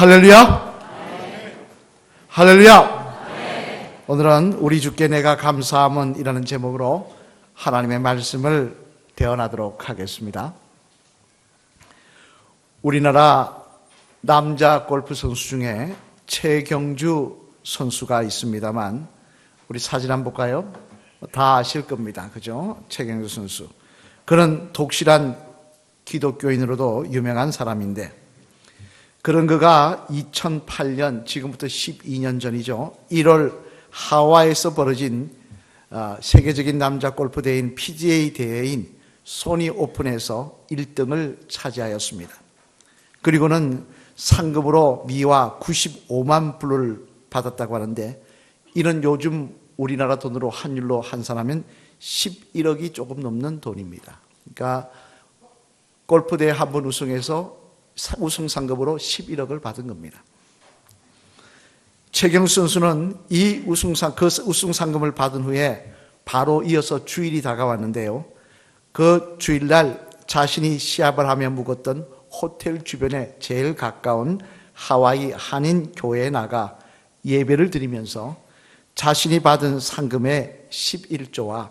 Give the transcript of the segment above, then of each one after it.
할렐루야! 할렐루야! 오늘은 우리 주께 내가 감사함은이라는 제목으로 하나님의 말씀을 대언하도록 하겠습니다. 우리나라 남자 골프 선수 중에 최경주 선수가 있습니다만 우리 사진 한번 볼까요? 다 아실 겁니다. 그죠? 최경주 선수. 그는 독실한 기독교인으로도 유명한 사람인데 그런 그가 2008년 지금부터 12년 전이죠. 1월 하와이에서 벌어진 아, 세계적인 남자 골프 대회인 PGA 대회인 소니 오픈에서 1등을 차지하였습니다. 그리고는 상금으로 미화 95만 불을 받았다고 하는데 이는 요즘 우리나라 돈으로 환율로 환산하면 11억이 조금 넘는 돈입니다. 그러니까 골프 대회 한 번 우승해서 우승 상금으로 11억을 받은 겁니다. 최경수 선수는 이 우승상 그 우승 상금을 받은 후에 바로 이어서 주일이 다가왔는데요. 그 주일날 자신이 시합을 하며 묵었던 호텔 주변에 제일 가까운 하와이 한인 교회에 나가 예배를 드리면서 자신이 받은 상금의 11조와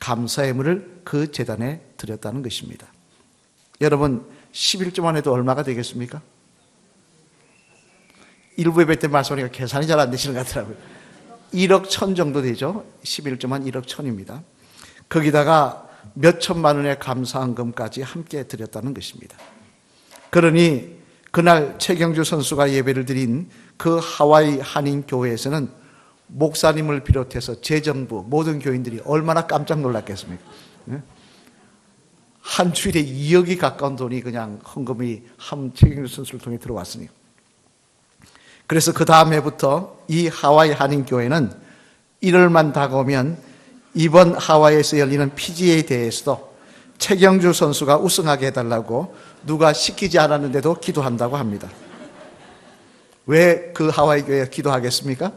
감사의 물을 그 재단에 드렸다는 것입니다. 여러분 11조만 해도 얼마가 되겠습니까? 일부 예배 때 말씀하니까 계산이 잘 안 되시는 것 같더라고요. 1억 천 정도 되죠. 11조만 1억 천입니다. 거기다가 몇 천만 원의 감사한금까지 함께 드렸다는 것입니다. 그러니 그날 최경주 선수가 예배를 드린 그 하와이 한인 교회에서는 목사님을 비롯해서 재정부 모든 교인들이 얼마나 깜짝 놀랐겠습니까? 예? 한 주일에 2억이 가까운 돈이 그냥 헌금이 한 최경주 선수를 통해 들어왔으니. 그래서 그 다음 해부터 이 하와이 한인교회는 1월만 다가오면 이번 하와이에서 열리는 PGA 대회에서도 최경주 선수가 우승하게 해달라고 누가 시키지 않았는데도 기도한다고 합니다. 왜 그 하와이 교회에 기도하겠습니까?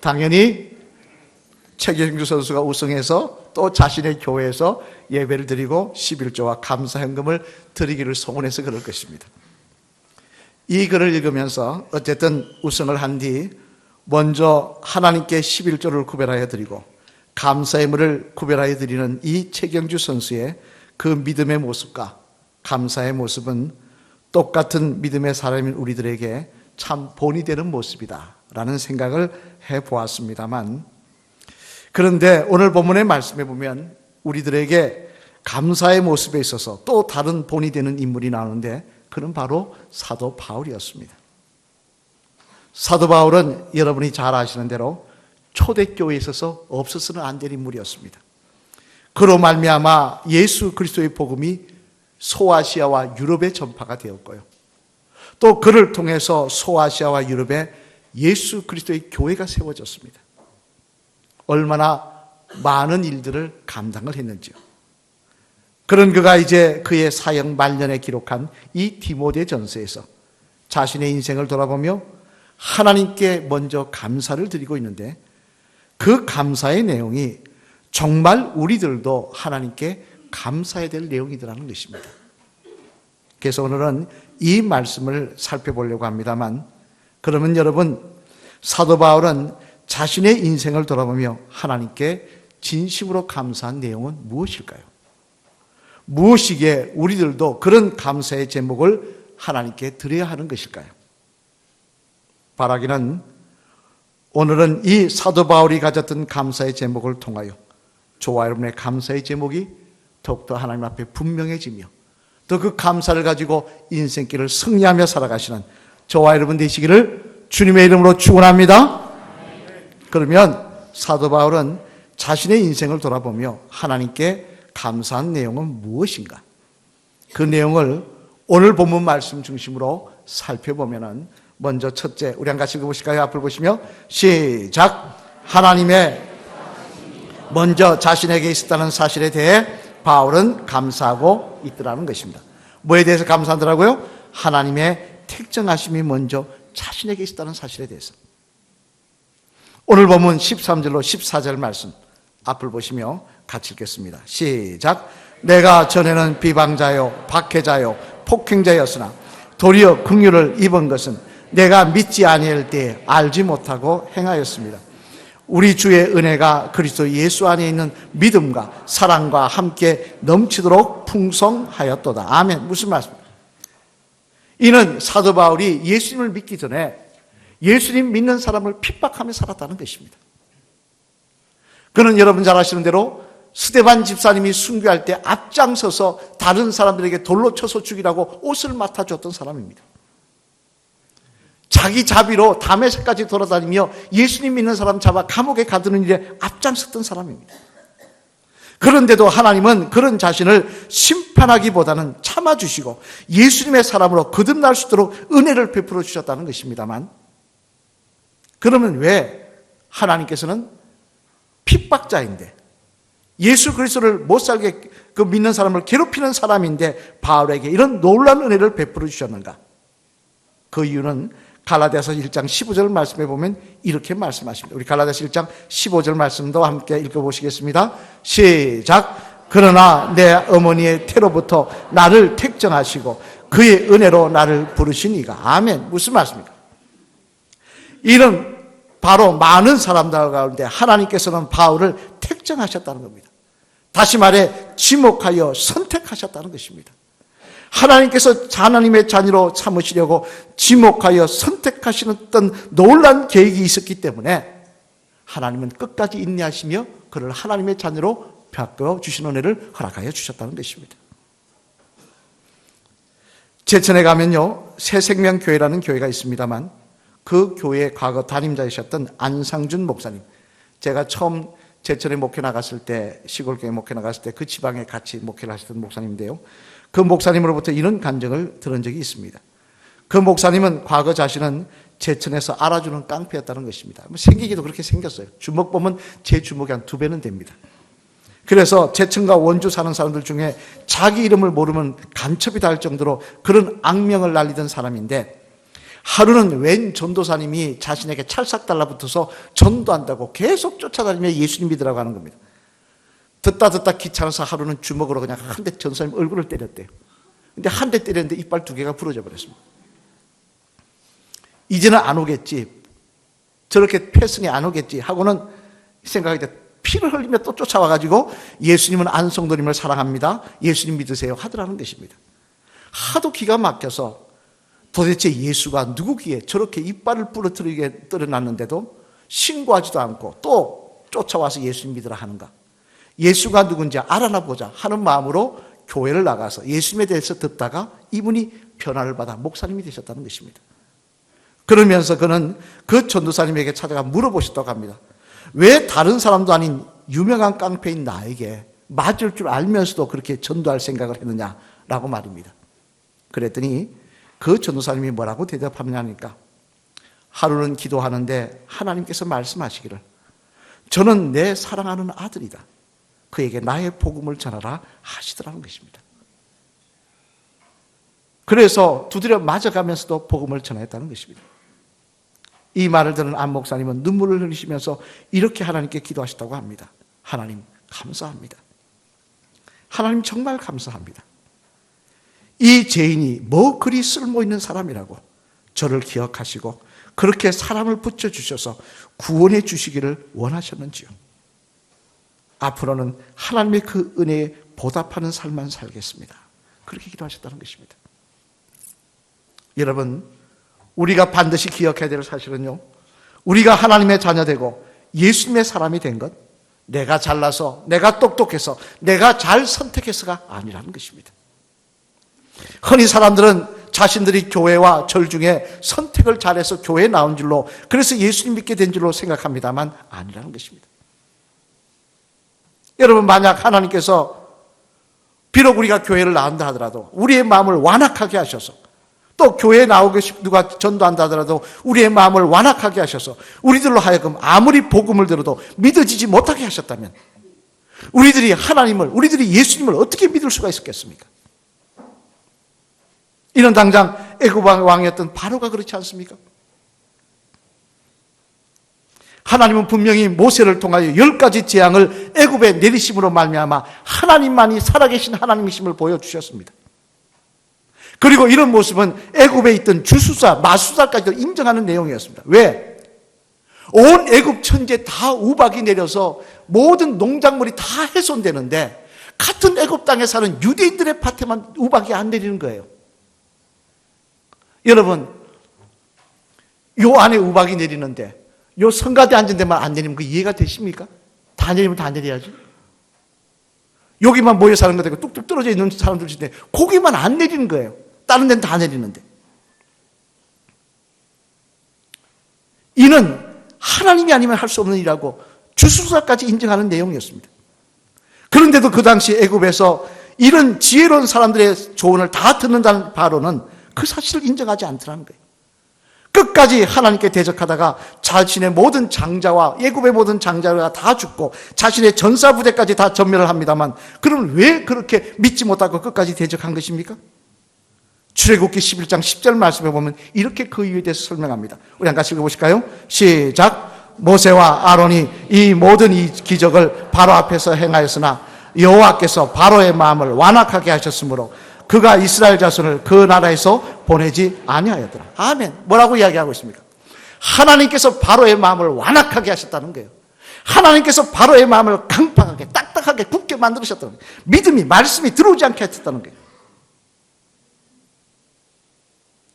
당연히 최경주 선수가 우승해서 또 자신의 교회에서 예배를 드리고 11조와 감사 현금을 드리기를 소원해서 그럴 것입니다. 이 글을 읽으면서 어쨌든 우승을 한 뒤 먼저 하나님께 11조를 구별하여 드리고 감사의 물을 구별하여 드리는 이 최경주 선수의 그 믿음의 모습과 감사의 모습은 똑같은 믿음의 사람인 우리들에게 참 본이 되는 모습이다 라는 생각을 해 보았습니다만 그런데 오늘 본문의 말씀에 보면 우리들에게 감사의 모습에 있어서 또 다른 본이 되는 인물이 나오는데 그는 바로 사도 바울이었습니다. 사도 바울은 여러분이 잘 아시는 대로 초대교회에 있어서 없어서는 안 될 인물이었습니다. 그로 말미암아 예수 그리스도의 복음이 소아시아와 유럽에 전파가 되었고요. 또 그를 통해서 소아시아와 유럽에 예수 그리스도의 교회가 세워졌습니다. 얼마나 많은 일들을 감당을 했는지요. 그런 그가 이제 그의 사역 말년에 기록한 이 디모데 전서에서 자신의 인생을 돌아보며 하나님께 먼저 감사를 드리고 있는데 그 감사의 내용이 정말 우리들도 하나님께 감사해야 될 내용이더라는 것입니다. 그래서 오늘은 이 말씀을 살펴보려고 합니다만 그러면 여러분 사도 바울은 자신의 인생을 돌아보며 하나님께 진심으로 감사한 내용은 무엇일까요? 무엇이기에 우리들도 그런 감사의 제목을 하나님께 드려야 하는 것일까요? 바라기는 오늘은 이 사도 바울이 가졌던 감사의 제목을 통하여 저와 여러분의 감사의 제목이 더욱더 하나님 앞에 분명해지며 또 그 감사를 가지고 인생길을 승리하며 살아가시는 저와 여러분 되시기를 주님의 이름으로 축원합니다. 그러면 사도 바울은 자신의 인생을 돌아보며 하나님께 감사한 내용은 무엇인가? 그 내용을 오늘 본문 말씀 중심으로 살펴보면은 먼저 첫째 우리 한 같이 읽어보실까요? 앞을 보시며 시작 하나님의 먼저 자신에게 있었다는 사실에 대해 바울은 감사하고 있더라는 것입니다. 뭐에 대해서 감사하더라고요? 하나님의 택정하심이 먼저 자신에게 있었다는 사실에 대해서. 오늘 보면 13절로 14절 말씀 앞을 보시며 같이 읽겠습니다. 시작. 내가 전에는 비방자요, 박해자요, 폭행자였으나 도리어 긍휼을 입은 것은 내가 믿지 아니할 때 알지 못하고 행하였습니다. 우리 주의 은혜가 그리스도 예수 안에 있는 믿음과 사랑과 함께 넘치도록 풍성하였도다. 아멘. 무슨 말씀입니까? 이는 사도 바울이 예수님을 믿기 전에 예수님 믿는 사람을 핍박하며 살았다는 것입니다. 그는 여러분 잘 아시는 대로 스데반 집사님이 순교할 때 앞장서서 다른 사람들에게 돌로 쳐서 죽이라고 옷을 맡아줬던 사람입니다. 자기 자비로 담에색까지 돌아다니며 예수님 믿는 사람 잡아 감옥에 가두는 일에 앞장섰던 사람입니다. 그런데도 하나님은 그런 자신을 심판하기보다는 참아주시고 예수님의 사람으로 거듭날 수 있도록 은혜를 베풀어 주셨다는 것입니다만 그러면 왜 하나님께서는 핍박자인데 예수 그리스도를 못 살게 그 믿는 사람을 괴롭히는 사람인데 바울에게 이런 놀라운 은혜를 베풀어 주셨는가? 그 이유는 갈라디아서 1장 15절 말씀해 보면 이렇게 말씀하십니다. 우리 갈라디아서 1장 15절 말씀도 함께 읽어 보시겠습니다. 시작. 그러나 내 어머니의 태로부터 나를 택정하시고 그의 은혜로 나를 부르시니가. 아멘. 무슨 말씀입니까? 이런 바로 많은 사람들 가운데 하나님께서는 바울을 택정하셨다는 겁니다. 다시 말해 지목하여 선택하셨다는 것입니다. 하나님께서 하나님의 자녀로 삼으시려고 지목하여 선택하시는 놀란 계획이 있었기 때문에 하나님은 끝까지 인내하시며 그를 하나님의 자녀로 바꿔 주신 은혜를 허락하여 주셨다는 것입니다. 제천에 가면요 새 생명 교회라는 교회가 있습니다만 그 교회 과거 담임자이셨던 안상준 목사님 제가 처음 제천에 목회 나갔을 때 시골교회 목회 나갔을 때 그 지방에 같이 목회를 하셨던 목사님인데요 그 목사님으로부터 이런 간증을 들은 적이 있습니다. 그 목사님은 과거 자신은 제천에서 알아주는 깡패였다는 것입니다. 뭐 생기기도 그렇게 생겼어요. 주먹 보면 제 주먹이 한 두 배는 됩니다. 그래서 제천과 원주 사는 사람들 중에 자기 이름을 모르면 간첩이 닿을 정도로 그런 악명을 날리던 사람인데 하루는 웬 전도사님이 자신에게 찰싹 달라붙어서 전도한다고 계속 쫓아다니며 예수님 믿으라고 하는 겁니다. 듣다 듣다 귀찮아서 하루는 주먹으로 그냥 한 대 전사님 얼굴을 때렸대요. 근데 한 대 때렸는데 이빨 두 개가 부러져 버렸습니다. 이제는 안 오겠지. 저렇게 패승이 안 오겠지 하고는 생각이 돼. 피를 흘리며 또 쫓아와가지고 예수님은 안성도님을 사랑합니다. 예수님 믿으세요. 하더라는 것입니다. 하도 기가 막혀서 도대체 예수가 누구기에 저렇게 이빨을 부러뜨리게 떨어놨는데도 신고하지도 않고 또 쫓아와서 예수님 믿으라 하는가. 예수가 누군지 알아나 보자 하는 마음으로 교회를 나가서 예수님에 대해서 듣다가 이분이 변화를 받아 목사님이 되셨다는 것입니다. 그러면서 그는 그 전도사님에게 찾아가 물어보셨다고 합니다. 왜 다른 사람도 아닌 유명한 깡패인 나에게 맞을 줄 알면서도 그렇게 전도할 생각을 했느냐라고 말입니다. 그랬더니 그 전도사님이 뭐라고 대답하느냐니까 하루는 기도하는데 하나님께서 말씀하시기를 저는 내 사랑하는 아들이다. 그에게 나의 복음을 전하라 하시더라는 것입니다. 그래서 두드려 맞아가면서도 복음을 전했다는 것입니다. 이 말을 들은 안 목사님은 눈물을 흘리시면서 이렇게 하나님께 기도하셨다고 합니다. 하나님, 감사합니다. 하나님 정말 감사합니다. 이 죄인이 뭐 그리 쓸모 있는 사람이라고 저를 기억하시고 그렇게 사람을 붙여 주셔서 구원해 주시기를 원하셨는지요. 앞으로는 하나님의 그 은혜에 보답하는 삶만 살겠습니다. 그렇게 기도하셨다는 것입니다. 여러분, 우리가 반드시 기억해야 될 사실은요. 우리가 하나님의 자녀 되고 예수님의 사람이 된 것, 내가 잘나서, 내가 똑똑해서, 내가 잘 선택해서가 아니라는 것입니다. 흔히 사람들은 자신들이 교회와 절 중에 선택을 잘해서 교회에 나온 줄로, 그래서 예수님 믿게 된 줄로 생각합니다만 아니라는 것입니다. 여러분, 만약 하나님께서 비록 우리가 교회를 나온다 하더라도 우리의 마음을 완악하게 하셔서 또 교회에 나오고 싶 누가 전도한다 하더라도 우리의 마음을 완악하게 하셔서 우리들로 하여금 아무리 복음을 들어도 믿어지지 못하게 하셨다면 우리들이 하나님을 우리들이 예수님을 어떻게 믿을 수가 있었겠습니까? 이는 당장 애굽 왕이었던 바로가 그렇지 않습니까? 하나님은 분명히 모세를 통하여 열 가지 재앙을 애굽에 내리심으로 말미암아 하나님만이 살아계신 하나님이심을 보여주셨습니다. 그리고 이런 모습은 애굽에 있던 주수사, 마수사까지도 인정하는 내용이었습니다. 왜? 온 애굽 천지에 다 우박이 내려서 모든 농작물이 다 훼손되는데 같은 애굽 땅에 사는 유대인들의 밭에만 우박이 안 내리는 거예요. 여러분, 요 안에 우박이 내리는데 요 성가대 앉은 데만 안 내리면 그 이해가 되십니까? 다 내리면 다 내려야지. 여기만 모여 사는 거 되고 뚝뚝 떨어져 있는 사람들 있는데 거기만 안 내리는 거예요. 다른 데는 다 내리는데. 이는 하나님이 아니면 할 수 없는 일이라고 주수사까지 인정하는 내용이었습니다. 그런데도 그 당시 애굽에서 이런 지혜로운 사람들의 조언을 다 듣는다는 바로는 그 사실을 인정하지 않더라는 거예요. 끝까지 하나님께 대적하다가 자신의 모든 장자와 예굽의 모든 장자가 다 죽고 자신의 전사 부대까지 다 전멸을 합니다만 그럼 왜 그렇게 믿지 못하고 끝까지 대적한 것입니까? 출애굽기 11장 10절 말씀에 보면 이렇게 그 이유에 대해서 설명합니다. 우리 한 같이 읽어 보실까요? 시작. 모세와 아론이 이 모든 이 기적을 바로 앞에서 행하였으나 여호와께서 바로의 마음을 완악하게 하셨으므로 그가 이스라엘 자손을 그 나라에서 보내지 아니하였더라. 아멘. 뭐라고 이야기하고 있습니까? 하나님께서 바로의 마음을 완악하게 하셨다는 거예요. 하나님께서 바로의 마음을 강팍하게 딱딱하게 굳게 만들으셨다는 거예요. 믿음이 말씀이 들어오지 않게 하셨다는 거예요.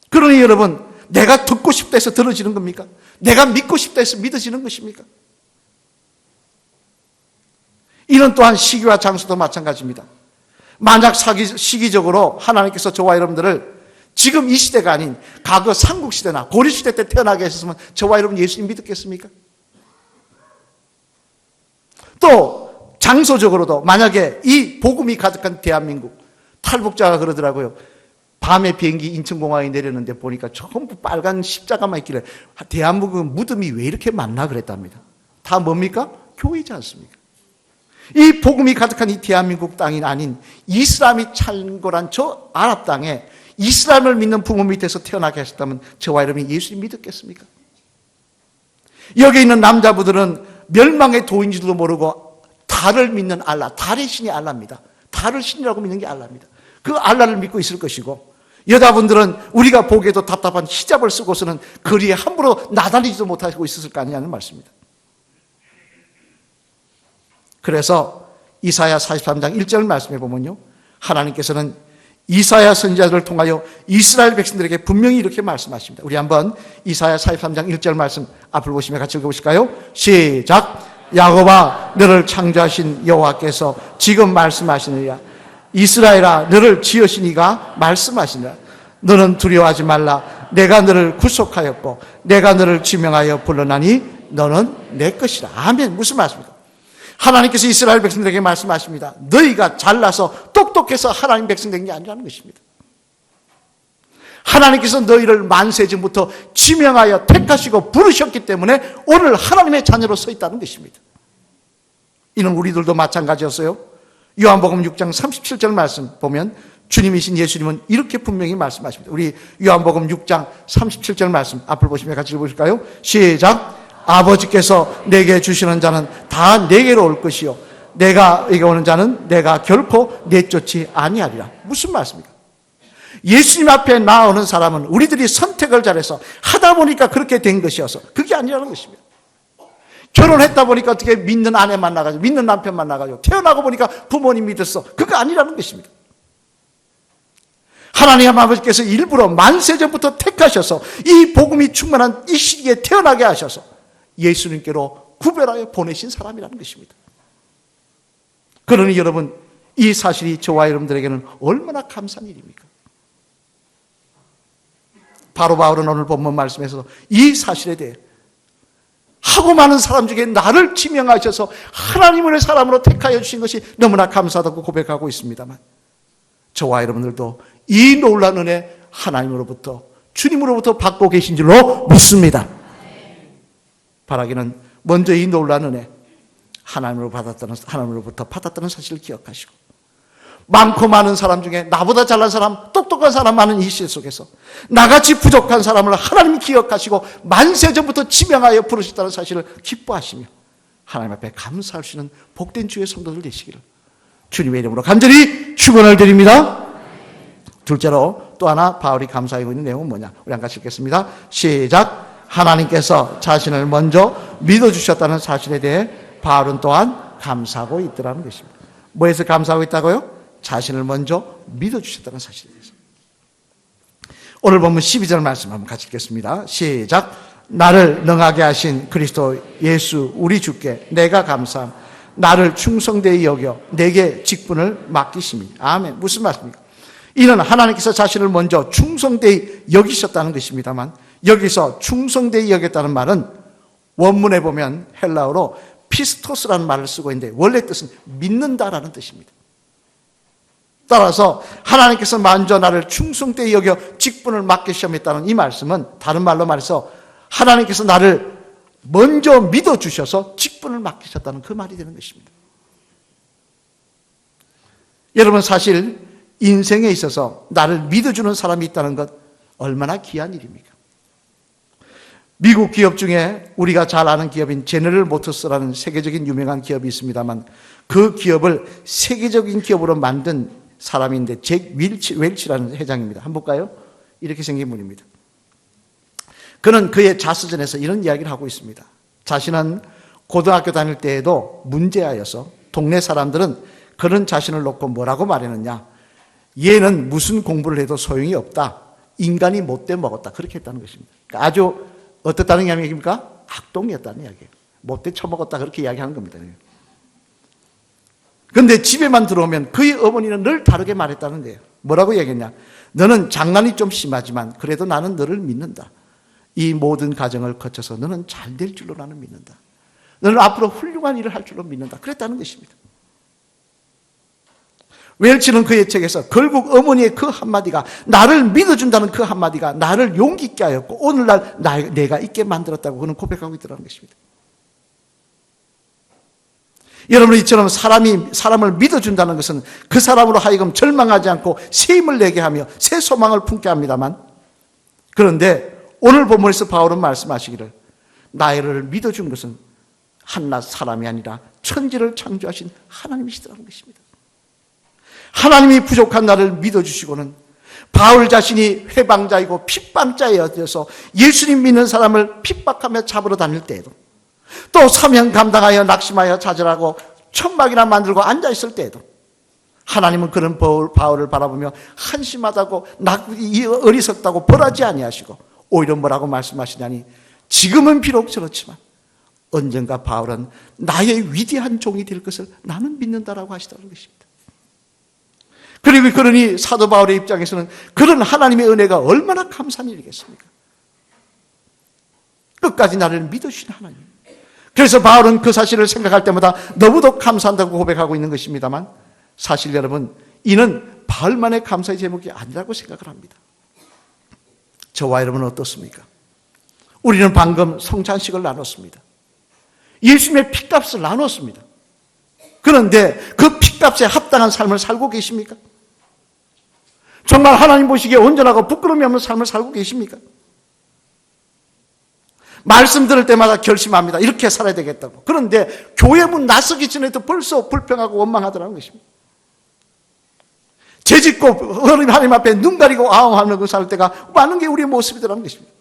그러니 여러분, 내가 듣고 싶다 해서 들어지는 겁니까? 내가 믿고 싶다 해서 믿어지는 것입니까? 이는 또한 시기와 장소도 마찬가지입니다. 만약 사기, 시기적으로 하나님께서 저와 여러분들을 지금 이 시대가 아닌 과거 삼국 시대나 고려 시대 때 태어나게 하셨으면 저와 여러분 예수님 믿었겠습니까? 또 장소적으로도 만약에 이 복음이 가득한 대한민국 탈북자가 그러더라고요. 밤에 비행기 인천공항에 내렸는데 보니까 전부 빨간 십자가만 있길래 대한민국 무덤이 왜 이렇게 많나 그랬답니다. 다 뭡니까? 교회지 않습니까? 이 복음이 가득한 이 대한민국 땅이 아닌 이슬람이 창궐한 저 아랍 땅에 이슬람을 믿는 부모 밑에서 태어나게 하셨다면 저와 여러분이 예수님 믿었겠습니까? 여기 있는 남자분들은 멸망의 도인지도 모르고 달을 믿는 알라, 달의 신이 알라입니다. 달을 신이라고 믿는 게 알라입니다. 그 알라를 믿고 있을 것이고 여자분들은 우리가 보기에도 답답한 히잡을 쓰고서는 거리에 함부로 나다니지도 못하고 있었을 거 아니냐는 말씀입니다. 그래서 이사야 43장 1절 말씀해 보면요. 하나님께서는 이사야 선지자들을 통하여 이스라엘 백성들에게 분명히 이렇게 말씀하십니다. 우리 한번 이사야 43장 1절 말씀 앞을 보시면 같이 읽어보실까요? 시작! 야곱아 너를 창조하신 여호와께서 지금 말씀하시느냐 이스라엘아 너를 지으신 이가 말씀하시느냐 너는 두려워하지 말라 내가 너를 구속하였고 내가 너를 지명하여 불러나니 너는 내 것이라 아멘 무슨 말씀입니까? 하나님께서 이스라엘 백성들에게 말씀하십니다. 너희가 잘나서 똑똑해서 하나님 백성 된 게 아니라는 것입니다. 하나님께서 너희를 만세전부터 지명하여 택하시고 부르셨기 때문에 오늘 하나님의 자녀로 서 있다는 것입니다. 이는 우리들도 마찬가지였어요. 요한복음 6장 37절 말씀 보면 주님이신 예수님은 이렇게 분명히 말씀하십니다. 우리 요한복음 6장 37절 말씀 앞을 보시면 같이 읽어보실까요? 시작! 아버지께서 내게 주시는 자는 다 내게로 올 것이요. 내가 에게 오는 자는 내가 결코 내쫓지 아니하리라. 무슨 말씀입니까? 예수님 앞에 나오는 사람은 우리들이 선택을 잘해서 하다 보니까 그렇게 된 것이어서 그게 아니라는 것입니다. 결혼했다 보니까 어떻게 믿는 아내 만나가지고 믿는 남편 만나가지고 태어나고 보니까 부모님 믿었어. 그거 아니라는 것입니다. 하나님 아버지께서 일부러 만세 전부터 택하셔서 이 복음이 충만한 이 시기에 태어나게 하셔서 예수님께로 구별하여 보내신 사람이라는 것입니다. 그러니 여러분, 이 사실이 저와 여러분들에게는 얼마나 감사한 일입니까? 바로 바울은 오늘 본문 말씀에서 이 사실에 대해 하고 많은 사람 중에 나를 지명하셔서 하나님의 사람으로 택하여 주신 것이 너무나 감사하다고 고백하고 있습니다만 저와 여러분들도 이 놀라운 은혜 하나님으로부터 주님으로부터 받고 계신 줄로 믿습니다. 바라기는 먼저 이 놀라운 은혜 하나님으로 받았다는 하나님으로부터 받았다는 사실을 기억하시고 많고 많은 사람 중에 나보다 잘난 사람, 똑똑한 사람 많은 이 시대 속에서 나같이 부족한 사람을 하나님이 기억하시고 만세 전부터 지명하여 부르셨다는 사실을 기뻐하시며 하나님 앞에 감사할 수 있는 복된 주의 성도들 되시기를 주님의 이름으로 간절히 축원을 드립니다. 둘째로 또 하나 바울이 감사하고 있는 내용은 뭐냐? 우리 한 같이 읽겠습니다. 시작. 하나님께서 자신을 먼저 믿어주셨다는 사실에 대해 바울은 또한 감사하고 있더라는 것입니다. 뭐에서 감사하고 있다고요? 자신을 먼저 믿어주셨다는 사실에 대해서. 오늘 보면 12절 말씀 한번 같이 읽겠습니다. 시작. 나를 능하게 하신 그리스도 예수 우리 주께 내가 감사함. 나를 충성되이 여겨 내게 직분을 맡기심이. 아멘. 무슨 말씀입니까? 이는 하나님께서 자신을 먼저 충성되이 여기셨다는 것입니다만 여기서 충성되이 여겼다는 말은 원문에 보면 헬라어로 피스토스라는 말을 쓰고 있는데 원래 뜻은 믿는다라는 뜻입니다. 따라서 하나님께서 먼저 나를 충성되이 여겨 직분을 맡기셨다는 이 말씀은 다른 말로 말해서 하나님께서 나를 먼저 믿어주셔서 직분을 맡기셨다는 그 말이 되는 것입니다. 여러분 사실 인생에 있어서 나를 믿어주는 사람이 있다는 것 얼마나 귀한 일입니까? 미국 기업 중에 우리가 잘 아는 기업인 제너럴 모터스라는 세계적인 유명한 기업이 있습니다만 그 기업을 세계적인 기업으로 만든 사람인데 잭 윌치, 웰치라는 회장입니다. 한번 볼까요? 이렇게 생긴 분입니다. 그는 그의 자서전에서 이런 이야기를 하고 있습니다. 자신은 고등학교 다닐 때에도 문제아여서 동네 사람들은 그런 자신을 놓고 뭐라고 말했느냐. 얘는 무슨 공부를 해도 소용이 없다. 인간이 못돼 먹었다. 그렇게 했다는 것입니다. 그러니까 아주 어떻다는 이야기입니까? 악동이었다는 이야기예요. 못돼 처먹었다. 그렇게 이야기하는 겁니다. 근데 집에만 들어오면 그의 어머니는 늘 다르게 말했다는 거예요. 뭐라고 얘기했냐? 너는 장난이 좀 심하지만 그래도 나는 너를 믿는다. 이 모든 과정을 거쳐서 너는 잘 될 줄로 나는 믿는다. 너는 앞으로 훌륭한 일을 할 줄로 믿는다. 그랬다는 것입니다. 웰치는 그의 책에서 결국 어머니의 그 한마디가 나를 믿어준다는 그 한마디가 나를 용기 있게 하였고 오늘날 나, 내가 있게 만들었다고 그는 고백하고 있더라는 것입니다. 여러분 이처럼 사람이 사람을 믿어준다는 것은 그 사람으로 하여금 절망하지 않고 새 힘을 내게 하며 새 소망을 품게 합니다만 그런데 오늘 본문에서 바울은 말씀하시기를 나를 믿어준 것은 한낱 사람이 아니라 천지를 창조하신 하나님이시더라는 것입니다. 하나님이 부족한 나를 믿어주시고는 바울 자신이 회방자이고 핍방자여서 예수님 믿는 사람을 핍박하며 잡으러 다닐 때에도 또 사명 감당하여 낙심하여 찾으라고 천막이나 만들고 앉아있을 때에도 하나님은 그런 바울을 바라보며 한심하다고 어리석다고 벌하지 아니하시고 오히려 뭐라고 말씀하시냐니 지금은 비록 저렇지만 언젠가 바울은 나의 위대한 종이 될 것을 나는 믿는다라고 하시다는 것입니다. 그리고 그러니 사도 바울의 입장에서는 그런 하나님의 은혜가 얼마나 감사한 일이겠습니까? 끝까지 나를 믿으신 하나님. 그래서 바울은 그 사실을 생각할 때마다 너무도 감사한다고 고백하고 있는 것입니다만 사실 여러분 이는 바울만의 감사의 제목이 아니라고 생각을 합니다. 저와 여러분은 어떻습니까? 우리는 방금 성찬식을 나눴습니다. 예수님의 피값을 나눴습니다. 그런데 그 피값에 합당한 삶을 살고 계십니까? 정말 하나님 보시기에 온전하고 부끄러움이 없는 삶을 살고 계십니까? 말씀 들을 때마다 결심합니다. 이렇게 살아야 되겠다고. 그런데 교회 문 나서기 전에도 벌써 불평하고 원망하더라는 것입니다. 죄짓고 하나님 앞에 눈 가리고 아웅하는 그살 때가 많은 게 우리의 모습이더라는 것입니다.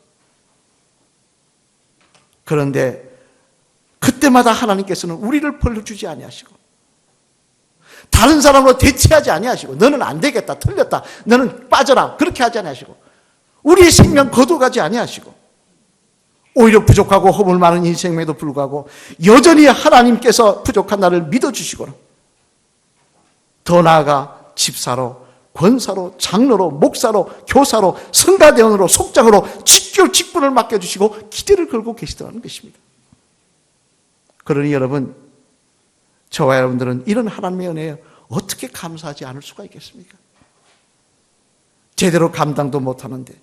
그런데 그때마다 하나님께서는 우리를 벌려주지 아니하시고 다른 사람으로 대체하지 아니하시고 너는 안 되겠다 틀렸다 너는 빠져라 그렇게 하지 아니하시고 우리의 생명 거둬가지 아니하시고 오히려 부족하고 허물 많은 인생에도 불구하고 여전히 하나님께서 부족한 나를 믿어주시고 더 나아가 집사로 권사로 장로로 목사로 교사로 성가대원으로 속장으로 직결 직분을 맡겨주시고 기대를 걸고 계시다는 것입니다. 그러니 여러분 저와 여러분들은 이런 하나님의 은혜에 어떻게 감사하지 않을 수가 있겠습니까? 제대로 감당도 못하는데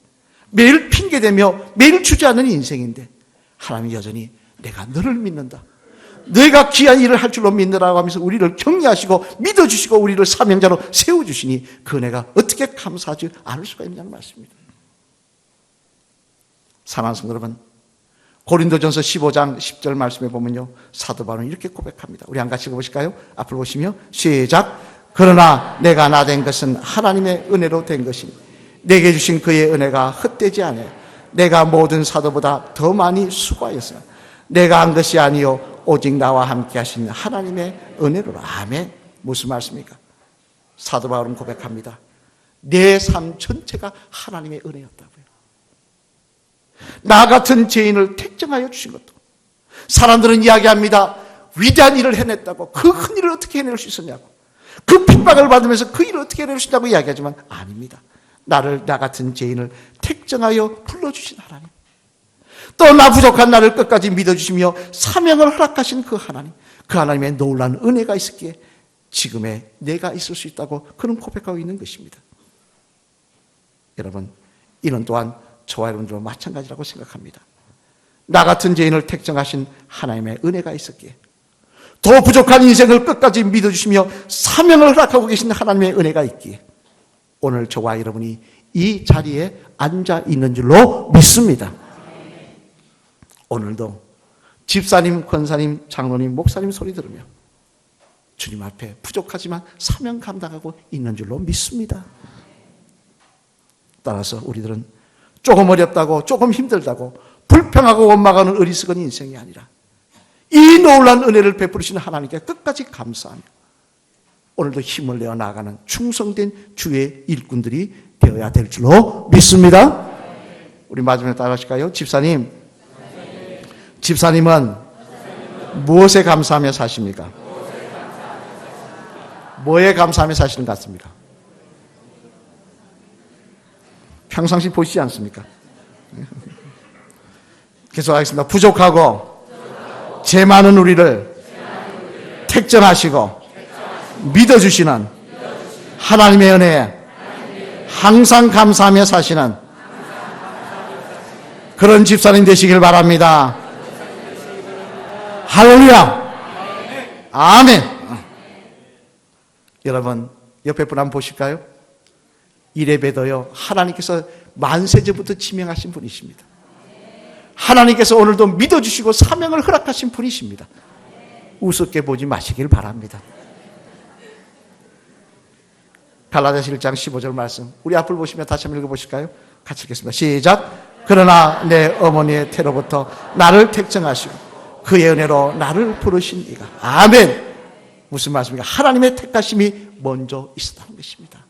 매일 핑계대며 매일 주저하는 인생인데 하나님 여전히 내가 너를 믿는다. 내가 귀한 일을 할 줄로 믿느라고 하면서 우리를 격려하시고 믿어주시고 우리를 사명자로 세워주시니 그 은혜가 어떻게 감사하지 않을 수가 있냐는 말씀입니다. 사랑하는 성도 여러분, 고린도전서 15장 10절 말씀에 보면요. 사도 바울은 이렇게 고백합니다. 우리 한 같이 읽어보실까요? 앞으로 보시며 시작. 그러나 내가 나 된 것은 하나님의 은혜로 된 것이니 내게 주신 그의 은혜가 헛되지 않아요. 내가 모든 사도보다 더 많이 수고하였어요. 내가 한 것이 아니요 오직 나와 함께 하신 하나님의 은혜로 아멘. 무슨 말씀입니까? 사도 바울은 고백합니다. 내 삶 전체가 하나님의 은혜였다고요. 나 같은 죄인을 택정하여 주신 것도 사람들은 이야기합니다. 위대한 일을 해냈다고 그 큰 일을 어떻게 해낼 수 있었냐고 그 핍박을 받으면서 그 일을 어떻게 해낼 수 있다고 이야기하지만 아닙니다. 나를 나 같은 죄인을 택정하여 불러주신 하나님 또 나 부족한 나를 끝까지 믿어주시며 사명을 허락하신 그 하나님 그 하나님의 놀라운 은혜가 있었기에 지금의 내가 있을 수 있다고 그는 고백하고 있는 것입니다. 여러분 이는 또한 저와 여러분들과 마찬가지라고 생각합니다. 나 같은 죄인을 택정하신 하나님의 은혜가 있었기에 더 부족한 인생을 끝까지 믿어주시며 사명을 허락하고 계신 하나님의 은혜가 있기에 오늘 저와 여러분이 이 자리에 앉아 있는 줄로 믿습니다. 오늘도 집사님, 권사님, 장로님, 목사님 소리 들으며 주님 앞에 부족하지만 사명 감당하고 있는 줄로 믿습니다. 따라서 우리들은 조금 어렵다고, 조금 힘들다고, 불평하고 원망하는 어리석은 인생이 아니라 이 놀란 은혜를 베푸시는 하나님께 끝까지 감사하며 오늘도 힘을 내어 나가는 충성된 주의 일꾼들이 되어야 될 줄로 믿습니다. 우리 마지막에 따라하실까요? 집사님. 집사님은 무엇에 감사하며 사십니까? 뭐에 감사하며 사시는 것 같습니까? 평상시 보시지 않습니까? 계속하겠습니다. 부족하고 죄 많은 우리를 택정하시고 믿어주시는 하나님의 은혜에 항상 감사하며 사시는 그런 집사님 되시길 바랍니다. 할렐루야! 아멘! 여러분, 옆에 분 한번 보실까요? 이래봬도요, 하나님께서 만세제부터 지명하신 분이십니다. 하나님께서 오늘도 믿어주시고 사명을 허락하신 분이십니다. 우습게 보지 마시길 바랍니다. 갈라디아서 1장 15절 말씀. 우리 앞을 보시면 다시 한번 읽어보실까요? 같이 읽겠습니다. 시작. 그러나 내 어머니의 태로부터 나를 택정하시고 그의 은혜로 나를 부르신 이가. 아멘. 무슨 말씀입니까? 하나님의 택하심이 먼저 있었다는 것입니다.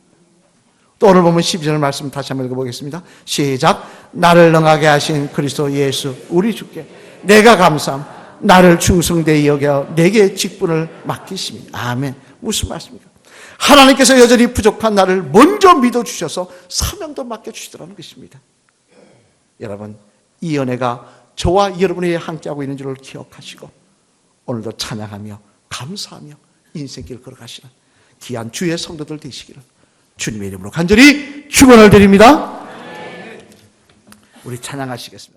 또 오늘 보면 12절 말씀 다시 한번 읽어보겠습니다. 시작. 나를 능하게 하신 그리스도 예수 우리 주께 내가 감사함 나를 충성되이 여겨 내게 직분을 맡기심이 아멘. 무슨 말씀입니까? 하나님께서 여전히 부족한 나를 먼저 믿어주셔서 사명도 맡겨주시더라는 것입니다. 여러분, 이 은혜가 저와 여러분이 함께하고 있는 줄을 기억하시고 오늘도 찬양하며 감사하며 인생길 걸어가시는 귀한 주의 성도들 되시기를 주님의 이름으로 간절히 축원을 드립니다. 우리 찬양하시겠습니다.